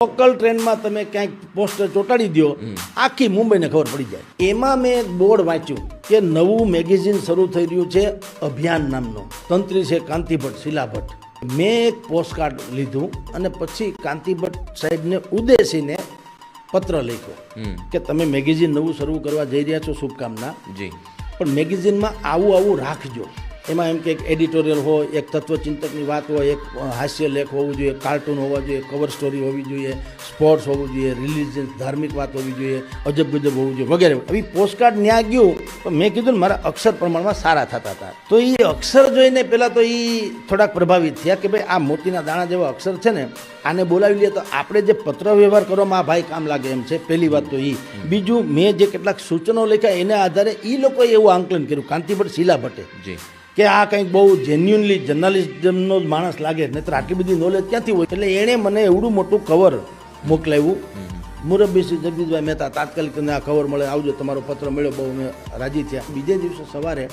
Local ટ્રેનમાં તમે ક્યાંક પોસ્ટર ચોંટાડી દો આખી મુંબઈને ખબર પડી જાય. એમાં મેં એક બોર્ડ વાંચ્યું કે નવું મેગેઝિન શરૂ થઈ રહ્યું છે અભિયાન નામનું. તંત્રી છે કાંતિ ભટ્ટ શીલા ભટ્ટ મેં એક પોસ્ટકાર્ડ લીધું અને પછી કાંતિ ભટ્ટ સાહેબને ઉદ્દેશીને પત્ર લખ્યો કે તમે મેગેઝિન નવું શરૂ કરવા જઈ રહ્યા છો શુભકામના. જી. પણ મેગેઝિનમાં આવું આવું રાખજો. એમાં એમ કે એક એડિટોરિયલ હોય એક તત્વચિંતકની વાત હોય એક હાસ્ય લેખ હોવું જોઈએ કાર્ટૂન હોવા જોઈએ કવર સ્ટોરી હોવી જોઈએ સ્પોર્ટ્સ હોવું જોઈએ રિલિજિયસ ધાર્મિક વાત હોવી જોઈએ અજબ ગજબ હોવું જોઈએ વગેરે. આવી પોસ્ટકાર્ડ ન્યા ગયું તો મેં કીધું ને મારા અક્ષર પ્રમાણમાં સારા થતા હતા. તો એ અક્ષર જોઈને પહેલાં તો એ થોડાક પ્રભાવિત થયા કે ભાઈ આ મોતીના દાણા જેવા અક્ષર છે ને આને બોલાવી લઈએ તો આપણે જે પત્ર વ્યવહાર કરવામાં આ ભાઈ કામ લાગે એમ છે પહેલી વાત તો એ બીજું મેં જે કેટલાક સૂચનો લખ્યા એના આધારે એ લોકોએ એવું આંકલન કર્યું કાંતિભટ્ટ શીલા ભટ્ટે. જી. કે આ કંઈક બહુ જેન્યુનલી જર્નાલિઝમનો જ માણસ લાગે નહીતર આટલી બધી નોલેજ ક્યાંથી હોય? એટલે એણે મને એવડું મોટું કવર મોકલાવ્યું. મુરબ્બી શ્રી જગદીશભાઈ મહેતા તાત્કાલિક તમને આ કવર મળે. આવજો તમારો પત્ર મળ્યો બહુ અમે રાજી થયા. બીજે દિવસે સવારે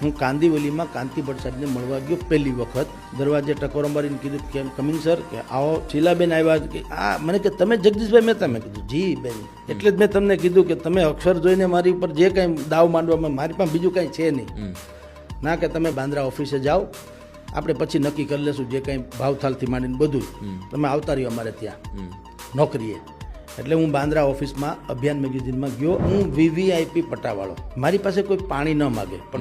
હું કાંદીવલીમાં કાંતિ ભટ્ટ સાહેબને મળવા ગયો પહેલી વખત. દરવાજે ટકોરો મારીને કીધું કેમ કમિંગ સર કે આવો શીલાબેન આવ્યા કે આ મને કે તમે જગદીશભાઈ મહેતા? મેં કીધું જી બેન. એટલે જ મેં તમને કીધું કે તમે અક્ષર જોઈને મારી ઉપર જે કાંઈ દાવ માંડવામાં મારી પાસે બીજું કાંઈ છે નહીં. ના કે તમે બાંદ્રા ઓફિસે જાઓ આપણે પછી નક્કી કરી લેશું જે કંઈ ભાવથાલથી માંડીને બધું તમે આવતા રહ્યો અમારે ત્યાં. નોકરીએ. એટલે હું બાંદ્રા ઓફિસમાં અભિયાન મેગેઝિનમાં ગયો. હું વીવીઆઈપી પટ્ટાવાળો મારી પાસે કોઈ પાણી ન માગે પણ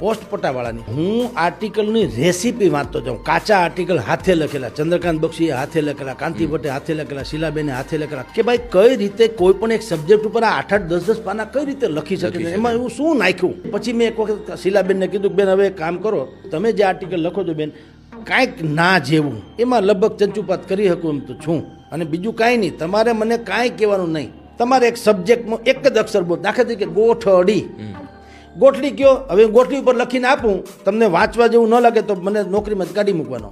પોસ્ટ પટ્ટાવાળાની હું આર્ટિકલની રેસીપી વાંચતો જાઉં. કાચા આર્ટિકલ હાથે લખેલા ચંદ્રકાંત બક્ષીએ હાથે લખેલા કાંતિ ભટ્ટે હાથે લખેલા શીલાબેને હાથે લખેલા. કે ભાઈ કઈ રીતે કોઈ પણ એક સબ્જેક્ટ ઉપર આ આઠ આઠ દસ દસ પાના કઈ રીતે લખી શકે છે? એમાં એવું શું નાખ્યું? પછી મેં એક વખત શીલાબેનને કીધું બેન હવે કામ કરો. તમે જે આર્ટિકલ લખો છો બેન કાંઈક ના જેવું. એમાં લગભગ ચંચુપાત કરી શકું એમ તો છું. અને બીજું કાંઈ નહીં. તમારે મને કાંઈ કહેવાનું નહીં. તમારે એક સબ્જેક્ટમાં એક જ અક્ષર બોલ દાખલા તરીકે ગોઠડી. ગોઠડી કયો હવે હું ગોઠડી ઉપર લખીને આપું. તમને વાંચવા જેવું ન લાગે તો મને નોકરીમાં જ કાઢી મૂકવાનો.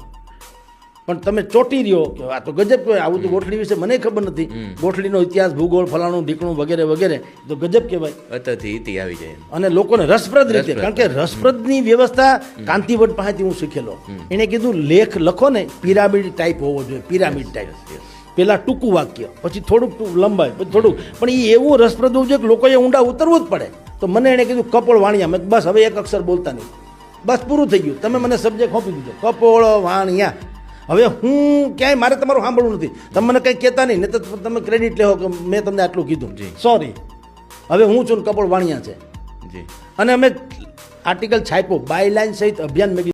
પણ તમે ચોટી રહ્યો કે આ તો ગજબ કહેવાય. આવું તો ગોઠલી વિશે મને ખબર નથી. ગોઠલીનો ઇતિહાસ ભૂગોળ ફલાણું ઢીકણું વગેરે વગેરે તો ગજબ કહેવાય. અતથી આવી જાય અને લોકોને રસપ્રદ રીતે કારણ કે રસપ્રદની વ્યવસ્થા કાંતિવટ પાસેથી હું શીખેલો. એણે કીધું લેખ લખો ને પિરામિડ ટાઈપ હોવો જોઈએ. પિરામિડ ટાઈપ પેલા ટૂંકું વાક્ય પછી થોડુંક લંબાય પછી થોડુંક. પણ એ એવું રસપ્રદ હોવું જોઈએ કે લોકોએ ઊંડા ઉતરવું જ પડે. તો મને એણે કીધું કપોળ વાણિયા. મેં બસ હવે એક અક્ષર બોલતા નહીં. બસ પૂરું થઈ ગયું. તમે મને સબ્જેક્ટ સોંપી દીધો. કપોળ વાણિયા. હવે હું ક્યાંય મારે તમારું સાંભળવું નથી. તમે મને કંઈ કહેતા નહીં નહીં તો તમે ક્રેડિટ લેવો કે મેં તમને આટલું કીધું. સોરી હવે હું છું કપોળ વાણિયા છે. જી. અને અમે આર્ટિકલ છાપ્યો. બાય લાઈન સહિત અભિયાન મેગી